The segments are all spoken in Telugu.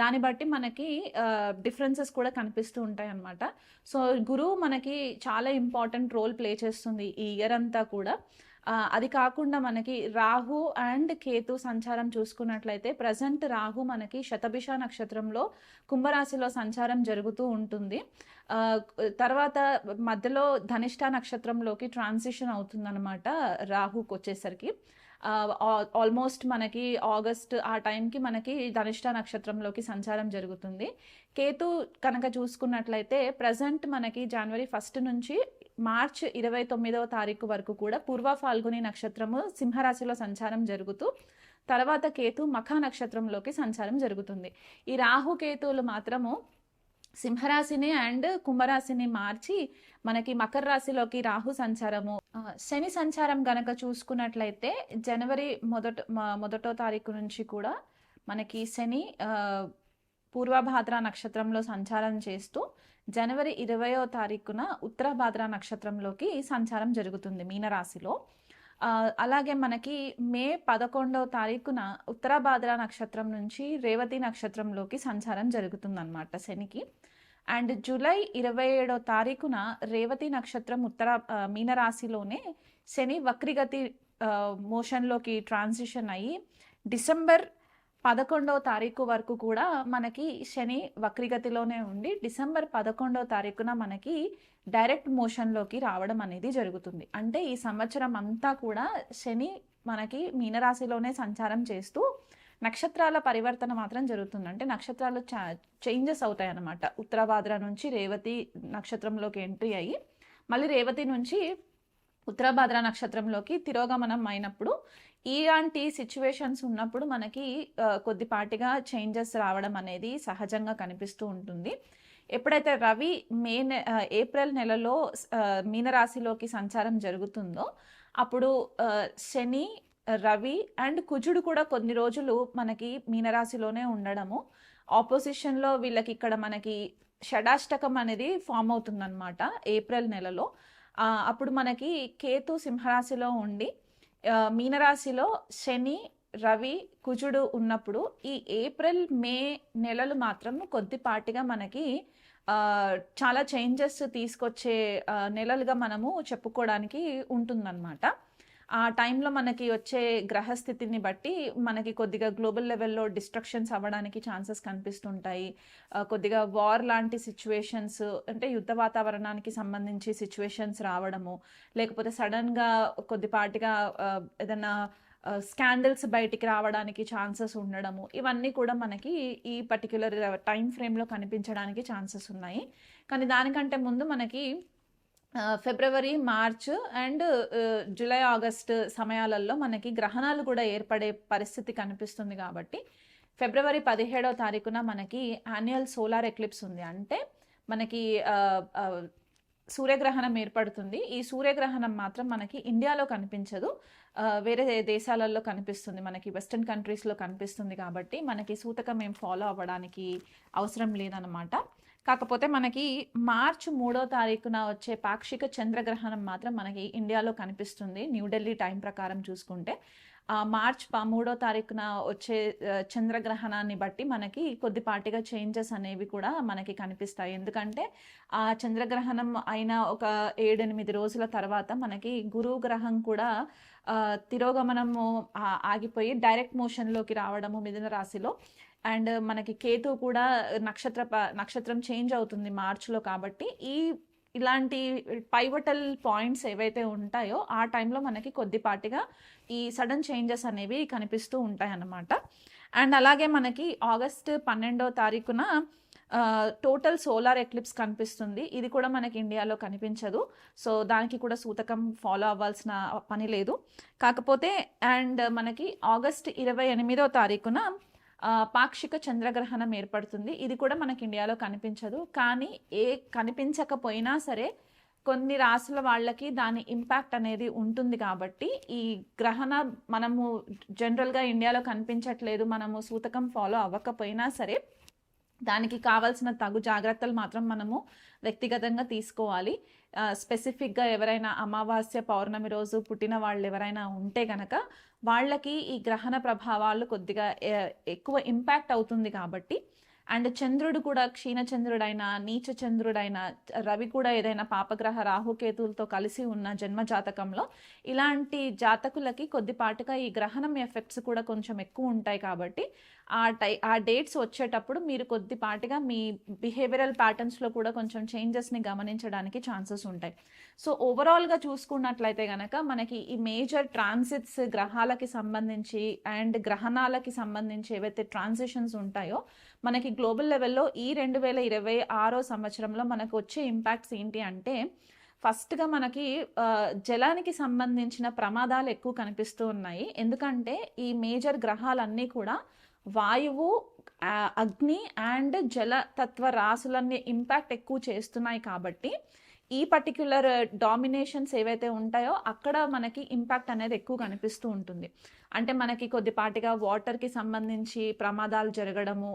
దాన్ని బట్టి మనకి డిఫరెన్సెస్ కూడా కనిపిస్తూ ఉంటాయి అన్నమాట. సో గురువు మనకి చాలా ఇంపార్టెంట్ రోల్ ప్లే చేస్తుంది ఈ ఇయర్ అంతా కూడా. అది కాకుండా మనకి రాహు అండ్ కేతు సంచారం చూసుకున్నట్లయితే ప్రజెంట్ రాహు మనకి శతభిష నక్షత్రంలో కుంభరాశిలో సంచారం జరుగుతూ ఉంటుంది. తర్వాత మధ్యలో ధనిష్ట నక్షత్రంలోకి ట్రాన్సిషన్ అవుతుందన్నమాట రాహుకి వచ్చేసరికి ఆల్మోస్ట్ మనకి ఆగస్ట్ ఆ టైంకి మనకి ధనిష్ట నక్షత్రంలోకి సంచారం జరుగుతుంది. కేతు కనుక చూసుకున్నట్లయితే ప్రజెంట్ మనకి జనవరి ఫస్ట్ నుంచి మార్చ్ ఇరవై తొమ్మిదవ తారీఖు వరకు కూడా పూర్వ ఫాల్గుని నక్షత్రము సింహరాశిలో సంచారం జరుగుతూ తర్వాత కేతు మఖ నక్షత్రంలోకి సంచారం జరుగుతుంది. ఈ రాహు కేతువులు మాత్రము సింహరాశిని అండ్ కుంభరాశిని మార్చి మనకి మకర రాశిలోకి రాహు సంచారము. శని సంచారం గనక చూసుకున్నట్లయితే జనవరి మొదట మొదటో తారీఖు నుంచి కూడా మనకి శని పూర్వభాద్ర నక్షత్రంలో సంచారం చేస్తూ జనవరి ఇరవయో తారీఖున ఉత్తర భాద్ర నక్షత్రంలోకి సంచారం జరుగుతుంది మీనరాశిలో. అలాగే మనకి మే పదకొండవ తారీఖున ఉత్తరభాద్ర నక్షత్రం నుంచి రేవతి నక్షత్రంలోకి సంచారం జరుగుతుందన్నమాట శనికి. అండ్ జూలై ఇరవై ఏడో తారీఖున రేవతి నక్షత్రం ఉత్తర మీనరాశిలోనే శని వక్రిగతి మోషన్లోకి ట్రాన్సిషన్ అయ్యి డిసెంబర్ పదకొండవ తారీఖు వరకు కూడా మనకి శని వక్రిగతిలోనే ఉండి డిసెంబర్ పదకొండవ తారీఖున మనకి డైరెక్ట్ మోషన్లోకి రావడం అనేది జరుగుతుంది. అంటే ఈ సంవత్సరం అంతా కూడా శని మనకి మీనరాశిలోనే సంచారం చేస్తూ నక్షత్రాల పరివర్తన మాత్రం జరుగుతుంది. అంటే నక్షత్రాలు చేంజెస్ అవుతాయి అన్నమాట ఉత్తరాభాద్ర నుంచి రేవతి నక్షత్రంలోకి ఎంట్రీ అయ్యి మళ్ళీ రేవతి నుంచి ఉత్తరాభాద్ర నక్షత్రంలోకి తిరోగమనం అయినప్పుడు ఇలాంటి సిచ్యువేషన్స్ ఉన్నప్పుడు మనకి కొద్దిపాటిగా చేంజెస్ రావడం అనేది సహజంగా కనిపిస్తూ ఉంటుంది. ఎప్పుడైతే రవి మే నె ఏప్రిల్ నెలలో మీనరాశిలోకి సంచారం జరుగుతుందో అప్పుడు శని రవి అండ్ కుజుడు కూడా కొన్ని రోజులు మనకి మీనరాశిలోనే ఉండడము. ఆపోజిషన్లో వీళ్ళకి ఇక్కడ మనకి షడాష్టకం అనేది ఫామ్ అవుతుందన్నమాట ఏప్రిల్ నెలలో. అప్పుడు మనకి కేతు సింహరాశిలో ఉండి మీనరాశిలో శని రవి కుజుడు ఉన్నప్పుడు ఈ ఏప్రిల్ మే నెలలు మాత్రం కొద్దిపాటిగా మనకి చాలా చేంజెస్ తీసుకొచ్చే నెలలుగా మనము చెప్పుకోవడానికి ఉంటుందన్నమాట. ఆ టైంలో మనకి వచ్చే గ్రహస్థితిని బట్టి మనకి కొద్దిగా గ్లోబల్ లెవెల్లో డిస్ట్రక్షన్స్ అవ్వడానికి ఛాన్సెస్ కనిపిస్తుంటాయి. కొద్దిగా వార్ లాంటి సిచ్యువేషన్స్ అంటే యుద్ధ వాతావరణానికి సంబంధించి సిచ్యువేషన్స్ రావడము లేకపోతే సడన్గా కొద్దిపాటిగా ఏదైనా స్కాండల్స్ బయటికి రావడానికి ఛాన్సెస్ ఉండడము ఇవన్నీ కూడా మనకి ఈ పర్టిక్యులర్ టైం ఫ్రేమ్లో కనిపించడానికి ఛాన్సెస్ ఉన్నాయి. కానీ దానికంటే ముందు మనకి February March and July August సమయాలలో మనకి గ్రహణాలు కూడా ఏర్పడే పరిస్థితి కనిపిస్తుంది కాబట్టి ఫిబ్రవరి పదిహేడవ తారీఖున మనకి యాన్యువల్ సోలార్ ఎక్లిప్స్ ఉంది. అంటే మనకి సూర్యగ్రహణం ఏర్పడుతుంది. ఈ సూర్యగ్రహణం మాత్రం మనకి ఇండియాలో కనిపించదు. వేరే దేశాలలో కనిపిస్తుంది. మనకి వెస్ట్రన్ కంట్రీస్లో కనిపిస్తుంది కాబట్టి మనకి సూతకం ఏం ఫాలో అవ్వడానికి అవసరం లేదనమాట కాకపోతే మనకి మార్చ్ మూడో తారీఖున వచ్చే పాక్షిక చంద్రగ్రహణం మాత్రం మనకి ఇండియాలో కనిపిస్తుంది న్యూఢిల్లీ టైం ప్రకారం చూసుకుంటే. ఆ మార్చ్ మూడో తారీఖున వచ్చే చంద్రగ్రహణాన్ని బట్టి మనకి కొద్దిపాటిగా చేంజెస్ అనేవి కూడా మనకి కనిపిస్తాయి. ఎందుకంటే ఆ చంద్రగ్రహణం అయిన ఒక ఏడెనిమిది రోజుల తర్వాత మనకి గురువు గ్రహం కూడా తిరోగమనము ఆగిపోయి డైరెక్ట్ మోషన్లోకి రావడము మిథున రాశిలో అండ్ మనకి కేతు కూడా నక్షత్ర ప- నక్షత్రం చేంజ్ అవుతుంది మార్చ్లో కాబట్టి ఈ ఇలాంటి పైవటల్ పాయింట్స్ ఏవైతే ఉంటాయో ఆ టైంలో మనకి కొద్దిపాటిగా ఈ సడన్ చేంజెస్ అనేవి కనిపిస్తూ ఉంటాయి అన్నమాట అండ్ అలాగే మనకి ఆగస్ట్ పన్నెండో తారీఖున టోటల్ సోలార్ ఎక్లిప్స్ కనిపిస్తుంది. ఇది కూడా మనకి ఇండియాలో కనిపించదు. సో దానికి కూడా సూతకం ఫాలో అవ్వాల్సిన పని లేదు. కాకపోతే అండ్ మనకి ఆగస్ట్ ఇరవై ఎనిమిదో తారీఖున పాక్షిక చంద్రగ్రహణం ఏర్పడుతుంది. ఇది కూడా మనకి ఇండియాలో కనిపించదు. కానీ ఏ కనిపించకపోయినా సరే కొన్ని రాసుల వాళ్ళకి దాని ఇంపాక్ట్ అనేది ఉంటుంది కాబట్టి ఈ గ్రహణ మనము జనరల్గా ఇండియాలో కనిపించట్లేదు. మనము సూతకం ఫాలో అవ్వకపోయినా సరే దానికి కావాల్సిన తగు జాగ్రత్తలు మాత్రం మనము వ్యక్తిగతంగా తీసుకోవాలి. స్పెసిఫిక్గా ఎవరైనా అమావాస్య పౌర్ణమి రోజు పుట్టిన వాళ్ళు ఎవరైనా ఉంటే గనక వాళ్ళకి ఈ గ్రహణ ప్రభావాలు కొద్దిగా ఎక్కువ ఇంపాక్ట్ అవుతుంది కాబట్టి. అండ్ చంద్రుడు కూడా క్షీణచంద్రుడైనా నీచ చంద్రుడైనా రవి కూడా ఏదైనా పాపగ్రహ రాహుకేతులతో కలిసి ఉన్న జన్మ జాతకంలో ఇలాంటి జాతకులకి కొద్దిపాటుగా ఈ గ్రహణం ఎఫెక్ట్స్ కూడా కొంచెం ఎక్కువ ఉంటాయి కాబట్టి ఆ టై ఆ డేట్స్ వచ్చేటప్పుడు మీరు కొద్దిపాటిగా మీ బిహేవియరల్ ప్యాటర్న్స్లో కూడా కొంచెం చేంజెస్ని గమనించడానికి ఛాన్సెస్ ఉంటాయి. సో ఓవరాల్గా చూసుకున్నట్లయితే కనుక మనకి ఈ మేజర్ ట్రాన్సిట్స్ గ్రహాలకి సంబంధించి అండ్ గ్రహణాలకి సంబంధించి ఏవైతే ట్రాన్సిషన్స్ ఉంటాయో మనకి గ్లోబల్ లెవెల్లో ఈ రెండు వేల ఇరవై ఆరో సంవత్సరంలో మనకు వచ్చే ఇంపాక్ట్స్ ఏంటి అంటే ఫస్ట్గా మనకి జలానికి సంబంధించిన ప్రమాదాలు ఎక్కువ కనిపిస్తూ ఉన్నాయి. ఎందుకంటే ఈ మేజర్ గ్రహాలన్నీ కూడా వాయువు అగ్ని అండ్ జల తత్వ రాసులన్నీ ఇంపాక్ట్ ఎక్కువ చేస్తున్నాయి కాబట్టి ఈ పర్టిక్యులర్ డామినేషన్స్ ఏవైతే ఉంటాయో అక్కడ మనకి ఇంపాక్ట్ అనేది ఎక్కువ కనిపిస్తూ ఉంటుంది. అంటే మనకి కొద్దిపాటిగా వాటర్కి సంబంధించి ప్రమాదాలు జరగడము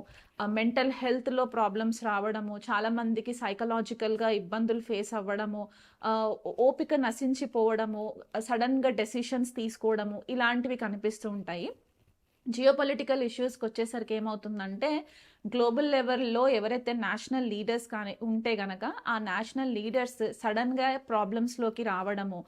మెంటల్ హెల్త్లో ప్రాబ్లమ్స్ రావడము చాలామందికి సైకలాజికల్గా ఇబ్బందులు ఫేస్ అవ్వడము ఓపిక నశించిపోవడము సడన్గా డెసిషన్స్ తీసుకోవడము ఇలాంటివి కనిపిస్తూ ఉంటాయి. జియోపొలిటికల్ ఇష్యూస్కి వచ్చేసరికి ఏమవుతుందంటే గ్లోబల్ లెవెల్లో ఎవరైతే నేషనల్ లీడర్స్ కానీ ఉంటే గనక ఆ నేషనల్ లీడర్స్ సడన్గా ప్రాబ్లమ్స్లోకి రావడము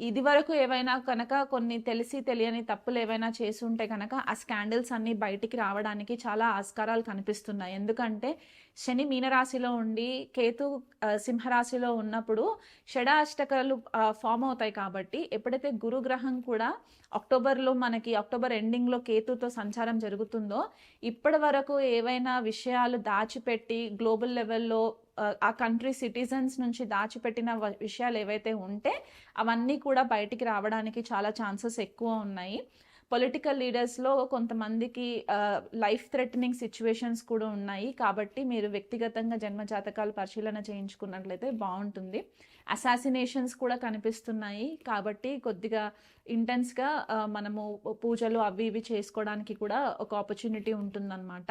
ఇది వరకు ఏవైనా కనుక కొన్ని తెలిసి తెలియని తప్పులు ఏవైనా చేసి ఉంటే కనుక ఆ స్కాండల్స్ అన్ని బయటికి రావడానికి చాలా ఆస్కారాలు కనిపిస్తున్నాయి. ఎందుకంటే శని మీనరాశిలో ఉండి కేతు సింహరాశిలో ఉన్నప్పుడు షడాష్టకాలు ఫామ్ అవుతాయి కాబట్టి ఎప్పుడైతే గురుగ్రహం కూడా అక్టోబర్లో మనకి అక్టోబర్ ఎండింగ్లో కేతుతో సంచారం జరుగుతుందో ఇప్పటి వరకు ఏవైనా విషయాలు దాచిపెట్టి గ్లోబల్ లెవెల్లో ఆ, కంట్రీ సిటిజన్స్ నుంచి దాచిపెట్టిన విషయాలు ఏవైతే ఉంటే అవన్నీ కూడా బయటికి రావడానికి చాలా ఛాన్సెస్ ఎక్కువ ఉన్నాయి. పొలిటికల్ లీడర్స్లో కొంతమందికి లైఫ్ థ్రెటనింగ్ సిచ్యువేషన్స్ కూడా ఉన్నాయి. కాబట్టి మీరు వ్యక్తిగతంగా జన్మ జాతకాలు పరిశీలన చేయించుకున్నట్లయితే బాగుంటుంది. అసాసినేషన్స్ కూడా కనిపిస్తున్నాయి. కాబట్టి కొద్దిగా ఇంటెన్స్గా మనము పూజలు అవి ఇవి చేసుకోవడానికి కూడా ఒక ఆపర్చునిటీ ఉంటుందన్నమాట.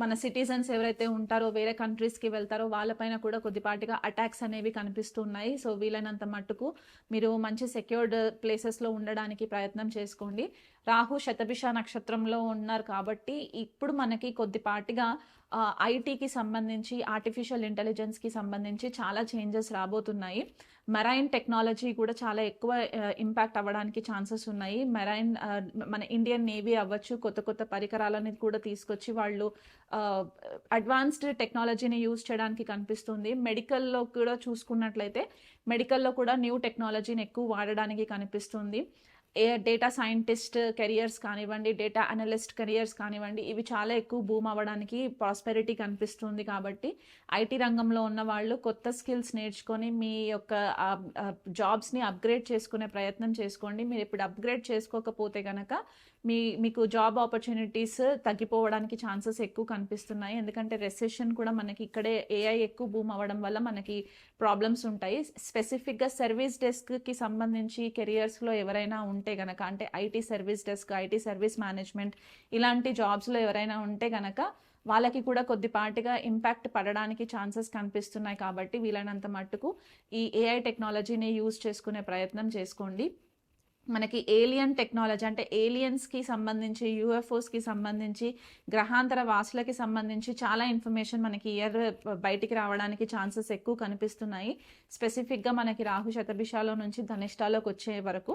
మన సిటిజన్స్ ఎవరైతే ఉంటారో వేరే కంట్రీస్కి వెళ్తారో వాళ్ళపైన కూడా కొద్దిపాటిగా అటాక్స్ అనేవి కనిపిస్తున్నాయి. సో వీలైనంత మట్టుకు మీరు మంచి సెక్యూర్డ్ ప్లేసెస్లో ఉండడానికి ప్రయత్నం చేసుకోండి. రాహు శతభిష నక్షత్రంలో ఉన్నారు కాబట్టి ఇప్పుడు మనకి కొద్దిపాటిగా ఐటీకి సంబంధించి ఆర్టిఫిషియల్ ఇంటెలిజెన్స్కి సంబంధించి చాలా చేంజెస్ రాబోతున్నాయి. మెరైన్ టెక్నాలజీ కూడా చాలా ఎక్కువ ఇంపాక్ట్ అవ్వడానికి ఛాన్సెస్ ఉన్నాయి. మెరైన్ మన ఇండియన్ నేవీ అవ్వచ్చు కొత్త కొత్త పరికరాలని కూడా తీసుకొచ్చి వాళ్ళు అడ్వాన్స్డ్ టెక్నాలజీని యూజ్ చేయడానికి కనిపిస్తుంది. మెడికల్లో కూడా చూసుకున్నట్లయితే మెడికల్లో కూడా న్యూ టెక్నాలజీని ఎక్కువ వాడడానికి కనిపిస్తుంది. ఏ డేటా సైంటిస్ట్ కెరియర్స్ కానివ్వండి డేటా అనలిస్ట్ కెరియర్స్ కానివ్వండి ఇవి చాలా ఎక్కువ బూమ్ అవ్వడానికి ప్రాస్పెరిటీ కనిపిస్తుంది కాబట్టి ఐటీ రంగంలో ఉన్న వాళ్ళు కొత్త స్కిల్స్ నేర్చుకొని మీ యొక్క జాబ్స్ని అప్గ్రేడ్ చేసుకునే ప్రయత్నం చేసుకోండి. మీరు ఇప్పుడు అప్గ్రేడ్ చేసుకోకపోతే కనుక మీ మీకు జాబ్ ఆపర్చునిటీస్ తగ్గిపోవడానికి ఛాన్సెస్ ఎక్కువ కనిపిస్తున్నాయి. ఎందుకంటే రెసెషన్ కూడా మనకి ఇక్కడే ఏఐ ఎక్కువ బూమ్ అవ్వడం వల్ల మనకి ప్రాబ్లమ్స్ ఉంటాయి. స్పెసిఫిక్గా సర్వీస్ డెస్క్కి సంబంధించి కెరియర్స్లో ఎవరైనా ఉంటే గనక అంటే IT service desk IT service management ఇలాంటి జాబ్స్లో ఎవరైనా ఉంటే కనుక వాళ్ళకి కూడా కొద్దిపాటిగా ఇంపాక్ట్ పడడానికి ఛాన్సెస్ కనిపిస్తున్నాయి కాబట్టి వీలైనంత మట్టుకు ఈ ఏఐ టెక్నాలజీని యూజ్ చేసుకునే ప్రయత్నం చేసుకోండి. మనకి ఏలియన్ టెక్నాలజీ అంటే ఏలియన్స్కి సంబంధించి యూఎఫ్ఓస్కి సంబంధించి గ్రహాంతర వాసులకి సంబంధించి చాలా ఇన్ఫర్మేషన్ మనకి ఇయర్ బయటికి రావడానికి ఛాన్సెస్ ఎక్కువ కనిపిస్తున్నాయి. స్పెసిఫిక్గా మనకి రాహు శతభిషాలో నుంచి ధనిష్టాలోకి వచ్చే వరకు.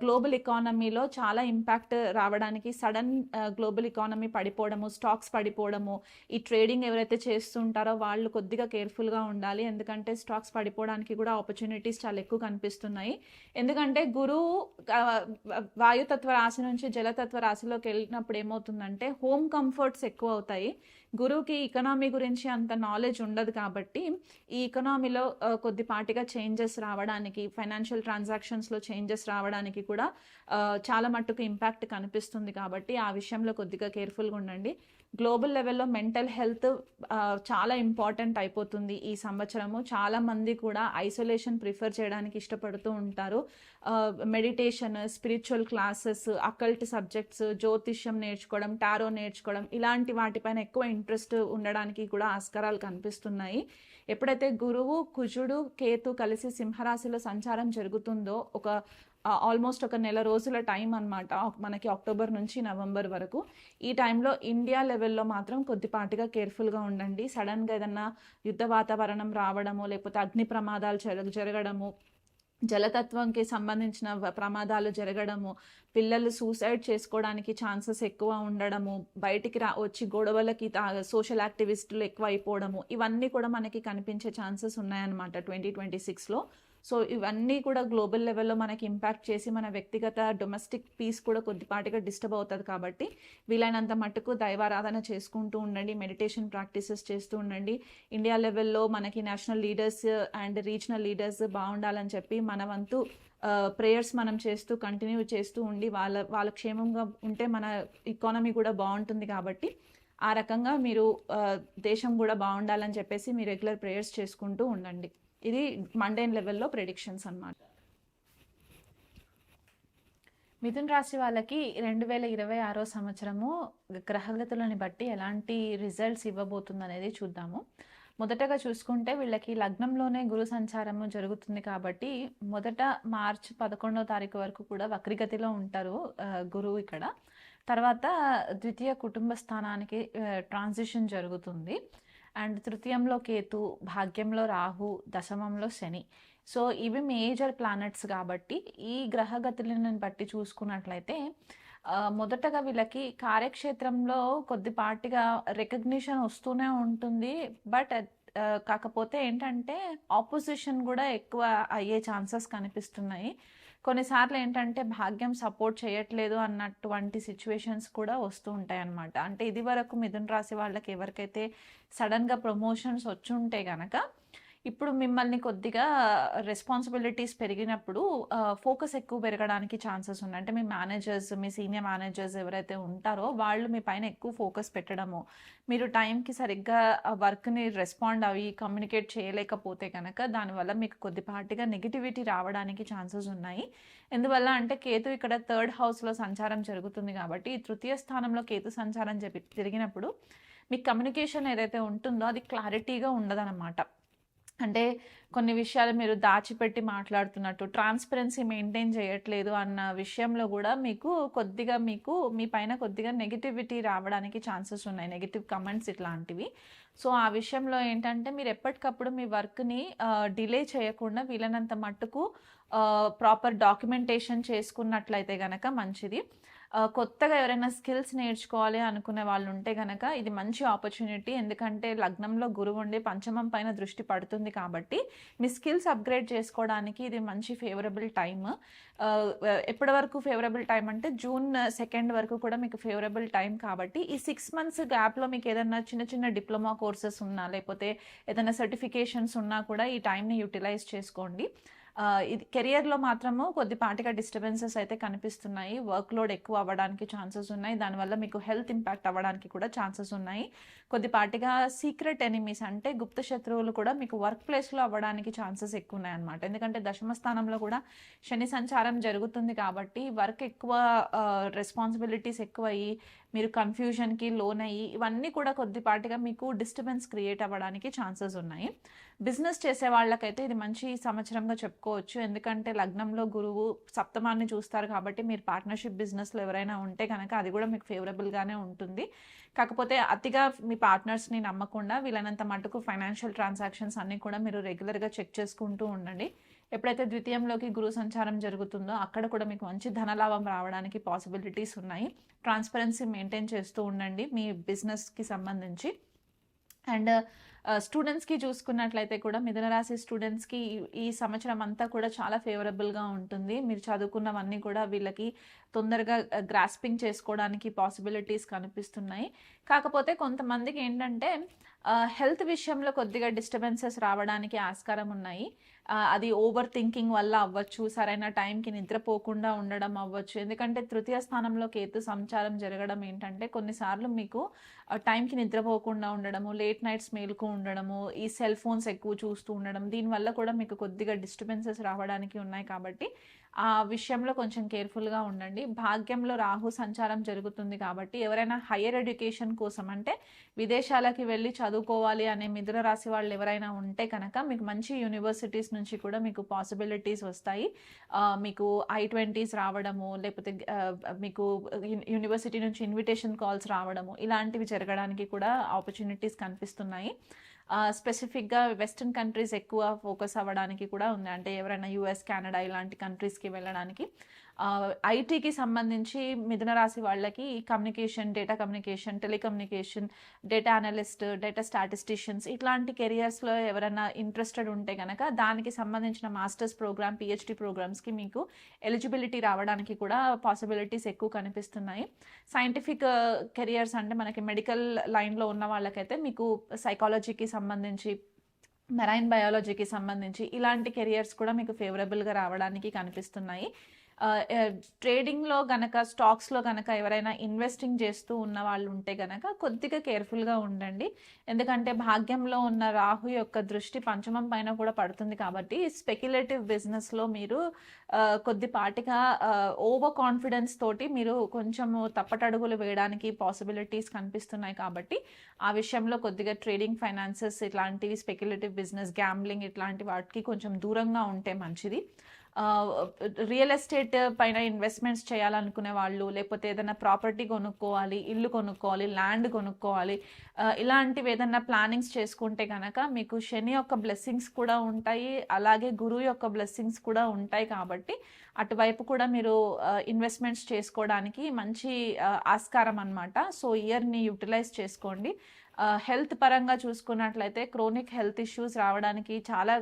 గ్లోబల్ ఎకానమీలో చాలా ఇంపాక్ట్ రావడానికి సడన్ గ్లోబల్ ఎకానమీ పడిపోవడము స్టాక్స్ పడిపోవడము ఈ ట్రేడింగ్ ఎవరైతే చేస్తుంటారో వాళ్ళు కొద్దిగా కేర్ఫుల్గా ఉండాలి. ఎందుకంటే స్టాక్స్ పడిపోవడానికి కూడా ఆపర్చునిటీస్ చాలా ఎక్కువ కనిపిస్తున్నాయి. ఎందుకంటే గురువు వాయుతత్వ రాశి నుంచి జలతత్వ రాశిలోకి వెళ్ళినప్పుడు ఏమవుతుందంటే హోమ్ కంఫర్ట్స్ ఎక్కువ అవుతాయి. గురువుకి ఎకనామీ గురించి అంత నాలెడ్జ్ ఉండదు కాబట్టి ఈ ఎకనామీలో కొద్దిపాటిగా చేంజెస్ రావడానికి ఫైనాన్షియల్ ట్రాన్సాక్షన్స్లో చేంజెస్ రావడానికి కూడా చాలా మట్టుకు ఇంపాక్ట్ కనిపిస్తుంది కాబట్టి ఆ విషయంలో కొద్దిగా కేర్ఫుల్గా ఉండండి. గ్లోబల్ లెవెల్లో మెంటల్ హెల్త్ చాలా ఇంపార్టెంట్ అయిపోతుంది ఈ సంవత్సరము. చాలా మంది కూడా ఐసోలేషన్ ప్రిఫర్ చేయడానికి ఇష్టపడుతూ ఉంటారు. Meditation spiritual classes occult subjects జ్యోతిష్యం నేర్చుకోవడం టారో నేర్చుకోవడం ఇలాంటి వాటిపైన ఎక్కువ ఇంట్రెస్ట్ ఉండడానికి కూడా ఆస్కారాలు కనిపిస్తున్నాయి. ఎప్పుడైతే గురువు కుజుడు కేతు కలిసి సింహరాశిలో సంచారం జరుగుతుందో ఒక ఆల్మోస్ట్ ఒక నెల రోజుల టైం అనమాట మనకి అక్టోబర్ నుంచి నవంబర్ వరకు. ఈ టైంలో ఇండియా లెవెల్లో మాత్రం కొద్దిపాటిగా కేర్ఫుల్గా ఉండండి. సడన్గా ఏదన్నా యుద్ధ వాతావరణం రావడము లేకపోతే అగ్ని ప్రమాదాలు జరగ జరగడము జలతత్వంకి సంబంధించిన ప్రమాదాలు జరగడము పిల్లలు సూసైడ్ చేసుకోవడానికి ఛాన్సెస్ ఎక్కువ ఉండడము బయటికి రా వచ్చి గొడవలకి సోషల్ యాక్టివిస్టులు ఎక్కువ అయిపోవడము ఇవన్నీ కూడా మనకి కనిపించే ఛాన్సెస్ ఉన్నాయన్నమాట ట్వంటీ ట్వంటీ సిక్స్లో. సో ఇవన్నీ కూడా గ్లోబల్ లెవెల్లో మనకి ఇంపాక్ట్ చేసి మన వ్యక్తిగత డొమెస్టిక్ పీస్ కూడా కొద్దిపాటిగా డిస్టర్బ్ అవుతుంది కాబట్టి వీలైనంత మట్టుకు దైవారాధన చేసుకుంటూ ఉండండి మెడిటేషన్ ప్రాక్టీసెస్ చేస్తూ ఉండండి. ఇండియా లెవెల్లో మనకి national leaders and regional leaders బాగుండాలని చెప్పి మన వంతు ప్రేయర్స్ మనం చేస్తూ కంటిన్యూ చేస్తూ ఉండి వాళ్ళ వాళ్ళ క్షేమంగా ఉంటే మన ఎకానమీ కూడా బాగుంటుంది కాబట్టి ఆ రకంగా మీరు దేశం కూడా బాగుండాలని చెప్పేసి మీ రెగ్యులర్ ప్రేయర్స్ చేసుకుంటూ ఉండండి. ఇది మండేన్ లెవెల్లో ప్రెడిక్షన్స్ అన్నమాట. మిథున్ రాశి వాళ్ళకి రెండు వేల ఇరవై ఆరో సంవత్సరము గ్రహగతులని బట్టి ఎలాంటి రిజల్ట్స్ ఇవ్వబోతుంది అనేది చూద్దాము. మొదటగా చూసుకుంటే వీళ్ళకి లగ్నంలోనే గురు సంచారము జరుగుతుంది కాబట్టి మొదట మార్చ్ పదకొండో తారీఖు వరకు కూడా వక్రిగతిలో ఉంటారు గురువు ఇక్కడ. తర్వాత ద్వితీయ కుటుంబ స్థానానికి ట్రాన్సిషన్ జరుగుతుంది. అండ్ తృతీయంలో కేతు భాగ్యంలో రాహు దశమంలో శని. సో ఇవి మేజర్ ప్లానెట్స్ కాబట్టి ఈ గ్రహగతులను బట్టి చూసుకున్నట్లయితే మొదటగా వీళ్ళకి కార్యక్షేత్రంలో కొద్దిపాటిగా రికగ్నిషన్ వస్తూనే ఉంటుంది. బట్ కాకపోతే ఏంటంటే ఆపోజిషన్ కూడా ఎక్కువ అయ్యే ఛాన్సెస్ కనిపిస్తున్నాయి. కొన్నిసార్లు ఏంటంటే భాగ్యం సపోర్ట్ చేయట్లేదు అన్నటువంటి సిచ్యువేషన్స్ కూడా వస్తూ ఉంటాయి అన్నమాట అంటే ఇది వరకు మిథున రాశి వాళ్ళకి ఎవరికైతే సడన్గా ప్రమోషన్స్ వచ్చి ఉంటే ఇప్పుడు మిమ్మల్ని కొద్దిగా రెస్పాన్సిబిలిటీస్ పెరిగినప్పుడు ఫోకస్ ఎక్కువ పెరగడానికి ఛాన్సెస్ ఉన్నాయి. అంటే మీ మేనేజర్స్ మీ సీనియర్ మేనేజర్స్ ఎవరైతే ఉంటారో వాళ్ళు మీ పైన ఎక్కువ ఫోకస్ పెట్టడము మీరు టైంకి సరిగ్గా వర్క్ని రెస్పాండ్ అవి కమ్యూనికేట్ చేయలేకపోతే కనుక దానివల్ల మీకు కొద్దిపాటిగా నెగిటివిటీ రావడానికి ఛాన్సెస్ ఉన్నాయి. ఎందువల్ల అంటే కేతు ఇక్కడ థర్డ్ హౌస్లో సంచారం జరుగుతుంది కాబట్టి ఈ తృతీయ స్థానంలో కేతు సంచారం జరిగినప్పుడు మీ కమ్యూనికేషన్ ఏదైతే ఉంటుందో అది క్లారిటీగా ఉండదన్నమాట. అంటే కొన్ని విషయాలు మీరు దాచిపెట్టి మాట్లాడుతున్నట్టు ట్రాన్స్పరెన్సీ మెయింటైన్ చేయట్లేదు అన్న విషయంలో కూడా మీకు కొద్దిగా మీకు మీ పైన కొద్దిగా నెగిటివిటీ రావడానికి ఛాన్సెస్ ఉన్నాయి. నెగిటివ్ కమెంట్స్ ఇట్లాంటివి. సో ఆ విషయంలో ఏంటంటే మీరు ఎప్పటికప్పుడు మీ వర్క్ని డిలే చేయకుండా వీలైనంత మట్టుకు ప్రాపర్ డాక్యుమెంటేషన్ చేసుకున్నట్లయితే కనుక మంచిది. కొత్తగా ఎవరైనా స్కిల్స్ నేర్చుకోవాలి అనుకునే వాళ్ళు ఉంటే కనుక ఇది మంచి ఆపర్చునిటీ. ఎందుకంటే లగ్నంలో గురువు ఉండి పంచమం పైన దృష్టి పడుతుంది కాబట్టి మీ స్కిల్స్ అప్గ్రేడ్ చేసుకోవడానికి ఇది మంచి ఫేవరబుల్ టైమ్. ఎప్పటి వరకు ఫేవరబుల్ టైం అంటే జూన్ సెకండ్ వరకు కూడా మీకు ఫేవరబుల్ టైం కాబట్టి ఈ సిక్స్ మంత్స్ గ్యాప్లో మీకు ఏదైనా చిన్న చిన్న డిప్లొమా కోర్సెస్ ఉన్నా లేకపోతే ఏదైనా సర్టిఫికేషన్స్ ఉన్నా కూడా ఈ టైంని యూటిలైజ్ చేసుకోండి. ఇది కెరియర్లో మాత్రము కొద్దిపాటిగా డిస్టర్బెన్సెస్ అయితే కనిపిస్తున్నాయి. వర్క్ లోడ్ ఎక్కువ అవ్వడానికి ఛాన్సెస్ ఉన్నాయి. దానివల్ల మీకు హెల్త్ ఇంపాక్ట్ అవ్వడానికి కూడా ఛాన్సెస్ ఉన్నాయి. కొద్దిపాటిగా సీక్రెట్ ఎనిమీస్ అంటే గుప్త శత్రువులు కూడా మీకు వర్క్ ప్లేస్లో అవ్వడానికి ఛాన్సెస్ ఎక్కువ ఉన్నాయి అనమాట ఎందుకంటే దశమ స్థానంలో కూడా శని సంచారం జరుగుతుంది కాబట్టి వర్క్ ఎక్కువ రెస్పాన్సిబిలిటీస్ ఎక్కువ అయ్యి మీరు కన్ఫ్యూజన్కి లోన్ అయ్యి ఇవన్నీ కూడా కొద్దిపాటిగా మీకు డిస్టర్బెన్స్ క్రియేట్ అవ్వడానికి ఛాన్సెస్ ఉన్నాయి. బిజినెస్ చేసే వాళ్ళకైతే ఇది మంచి సంవత్సరంగా చెప్పుకోవచ్చు. ఎందుకంటే లగ్నంలో గురువు సప్తమాన్ని చూస్తారు కాబట్టి మీరు పార్ట్నర్షిప్ బిజినెస్లో ఎవరైనా ఉంటే కనుక అది కూడా మీకు ఫేవరబుల్గానే ఉంటుంది. కాకపోతే అతిగా మీ పార్ట్నర్స్ని నమ్మకుండా వీలైనంత మటుకు ఫైనాన్షియల్ ట్రాన్సాక్షన్స్ అన్నీ కూడా మీరు రెగ్యులర్గా చెక్ చేసుకుంటూ ఉండండి. ఎప్పుడైతే ద్వితీయంలోకి గురు సంచారం జరుగుతుందో అక్కడ కూడా మీకు మంచి ధనలాభం రావడానికి పాసిబిలిటీస్ ఉన్నాయి. ట్రాన్స్పరెన్సీ మెయింటైన్ చేస్తూ ఉండండి మీ బిజినెస్కి సంబంధించి. అండ్ స్టూడెంట్స్కి చూసుకున్నట్లయితే కూడా మిథున రాశి స్టూడెంట్స్కి ఈ- ఈ సంవత్సరం అంతా కూడా చాలా ఫేవరబుల్గా ఉంటుంది. మీరు చదువుకున్నవన్నీ కూడా వీళ్ళకి తొందరగా గ్రాస్పింగ్ చేసుకోవడానికి పాసిబిలిటీస్ కనిపిస్తున్నాయి. కాకపోతే కొంతమందికి ఏంటంటే హెల్త్ విషయంలో కొద్దిగా డిస్టర్బెన్సెస్ రావడానికి ఆస్కారం ఉన్నాయి. అది ఓవర్ థింకింగ్ వల్ల అవ్వచ్చు సరైన టైంకి నిద్రపోకుండా ఉండడం అవ్వచ్చు. ఎందుకంటే తృతీయ స్థానంలో కేతు సంచారం జరగడం ఏంటంటే కొన్నిసార్లు మీకు టైంకి నిద్రపోకుండా ఉండడము లేట్ నైట్స్ మేలుకు ఉండడము ఈ సెల్ ఫోన్స్ ఎక్కువ చూస్తూ ఉండడం దీనివల్ల కూడా మీకు కొద్దిగా డిస్టర్బెన్సెస్ రావడానికి ఉన్నాయి కాబట్టి ఆ విషయంలో కొంచెం కేర్ఫుల్గా ఉండండి. భాగ్యంలో రాహు సంచారం జరుగుతుంది కాబట్టి ఎవరైనా హయ్యర్ ఎడ్యుకేషన్ కోసం అంటే విదేశాలకి వెళ్ళి చదువుకోవాలి అనే మిథున రాశి వాళ్ళు ఎవరైనా ఉంటే కనుక మీకు మంచి యూనివర్సిటీస్ నుంచి కూడా మీకు పాసిబిలిటీస్ వస్తాయి. మీకు ఐ ట్వంటీస్ రావడము లేకపోతే మీకు యూనివర్సిటీ నుంచి ఇన్విటేషన్ కాల్స్ రావడము ఇలాంటివి జరగడానికి కూడా ఆపర్చునిటీస్ కనిపిస్తున్నాయి. స్పెసిఫిక్గా వెస్ట్రన్ కంట్రీస్ ఎక్కువ ఫోకస్ అవ్వడానికి కూడా ఉంది అంటే ఎవరైనా యూఎస్ కెనడా ఇలాంటి కంట్రీస్కి వెళ్ళడానికి. ఐటీకి సంబంధించి మిథున రాశి వాళ్ళకి communication data communication telecommunication data analyst data statisticians ఇట్లాంటి కెరియర్స్లో ఎవరైనా ఇంట్రెస్టెడ్ ఉంటే కనుక దానికి సంబంధించిన మాస్టర్స్ ప్రోగ్రామ్ పిహెచ్డి ప్రోగ్రామ్స్కి మీకు ఎలిజిబిలిటీ రావడానికి కూడా పాసిబిలిటీస్ ఎక్కువ కనిపిస్తున్నాయి. సైంటిఫిక్ కెరియర్స్ అంటే మనకి మెడికల్ లైన్లో ఉన్న వాళ్ళకైతే మీకు సైకాలజీకి సంబంధించి మెరైన్ బయాలజీకి సంబంధించి ఇలాంటి కెరియర్స్ కూడా మీకు ఫేవరబుల్గా రావడానికి కనిపిస్తున్నాయి. ట్రేడింగ్లో గనక స్టాక్స్లో గనక ఎవరైనా ఇన్వెస్టింగ్ చేస్తూ ఉన్న వాళ్ళు ఉంటే గనక కొద్దిగా కేర్ఫుల్గా ఉండండి. ఎందుకంటే భాగ్యంలో ఉన్న రాహు యొక్క దృష్టి పంచమం పైన కూడా పడుతుంది కాబట్టి స్పెక్యులేటివ్ బిజినెస్లో మీరు కొద్దిపాటిగా ఓవర్ కాన్ఫిడెన్స్ తోటి మీరు కొంచెము తప్పటడుగులు వేయడానికి పాసిబిలిటీస్ కనిపిస్తున్నాయి కాబట్టి ఆ విషయంలో కొద్దిగా ట్రేడింగ్ ఫైనాన్సెస్ ఇట్లాంటివి స్పెక్యులేటివ్ బిజినెస్ గ్యాంబ్లింగ్ ఇట్లాంటి వాటికి కొంచెం దూరంగా ఉంటే మంచిది. రియల్ ఎస్టేట్ పైన ఇన్వెస్ట్మెంట్స్ చేయాలనుకునే వాళ్ళు లేకపోతే ఏదైనా ప్రాపర్టీ కొనుక్కోవాలి ఇల్లు కొనుక్కోవాలి ల్యాండ్ కొనుక్కోవాలి ఇలాంటివి ఏదన్నా ప్లానింగ్స్ చేసుకుంటే కనుక మీకు శని యొక్క బ్లెస్సింగ్స్ కూడా ఉంటాయి అలాగే గురువు యొక్క బ్లెస్సింగ్స్ కూడా ఉంటాయి కాబట్టి అటువైపు కూడా మీరు ఇన్వెస్ట్మెంట్స్ చేసుకోవడానికి మంచి ఆస్కారం అనమాట సో ఇయర్ని యూటిలైజ్ చేసుకోండి. హెల్త్ పరంగా చూసుకున్నట్లయితే క్రోనిక్ హెల్త్ ఇష్యూస్ రావడానికి చాలా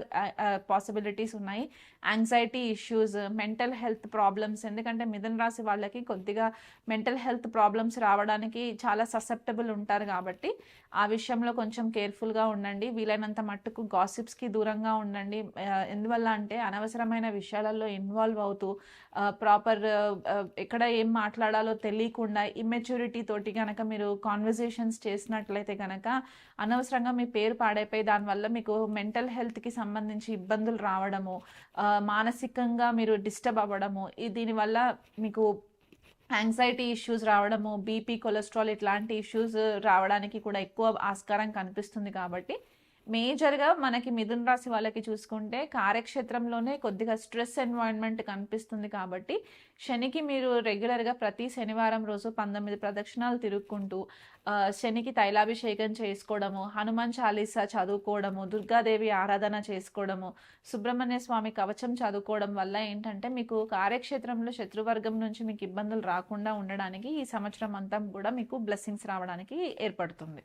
పాసిబిలిటీస్ ఉన్నాయి. Anxiety issues mental health problems ఎందుకంటే మిథున రాశి వాళ్ళకి కొద్దిగా మెంటల్ హెల్త్ ప్రాబ్లమ్స్ రావడానికి చాలా ససెప్టబుల్ ఉంటారు కాబట్టి ఆ విషయంలో కొంచెం కేర్ఫుల్గా ఉండండి. వీలైనంత మట్టుకు గాసిప్స్కి దూరంగా ఉండండి. ఎందువల్ల అంటే అనవసరమైన విషయాలలో ఇన్వాల్వ్ అవుతూ ప్రాపర్ ఎక్కడ ఏం మాట్లాడాలో తెలియకుండా ఇమ్మెచ్యూరిటీ తోటి కనుక మీరు కాన్వర్జేషన్స్ చేసినట్లయితే కనుక అనవసరంగా మీ పేరు పాడైపోయి దానివల్ల మీకు మెంటల్ హెల్త్కి సంబంధించి ఇబ్బందులు రావడము మానసికంగా మీరు డిస్టర్బ్ అవ్వడము దీనివల్ల మీకు యాంగ్జైటీ ఇష్యూస్ రావడము బీపీ కొలెస్ట్రాల్ ఇట్లాంటి ఇష్యూస్ రావడానికి కూడా ఎక్కువ ఆస్కారం కనిపిస్తుంది కాబట్టి మేజర్గా మనకి మిథున్ రాశి వాళ్ళకి చూసుకుంటే కార్యక్షేత్రంలోనే కొద్దిగా స్ట్రెస్ ఎన్వైరన్మెంట్ కనిపిస్తుంది కాబట్టి శనికి మీరు రెగ్యులర్గా ప్రతి శనివారం రోజు పంతొమ్మిది ప్రదక్షిణాలు తిరుక్కుంటూ శనికి తైలాభిషేకం చేసుకోవడము హనుమాన్ చాలీసా చదువుకోవడము దుర్గాదేవి ఆరాధన చేసుకోవడము సుబ్రహ్మణ్య స్వామి కవచం చదువుకోవడం వల్ల ఏంటంటే మీకు కార్యక్షేత్రంలో శత్రువర్గం నుంచి మీకు ఇబ్బందులు రాకుండా ఉండడానికి ఈ సంవత్సరం అంతా కూడా మీకు బ్లెస్సింగ్స్ రావడానికి ఏర్పడుతుంది.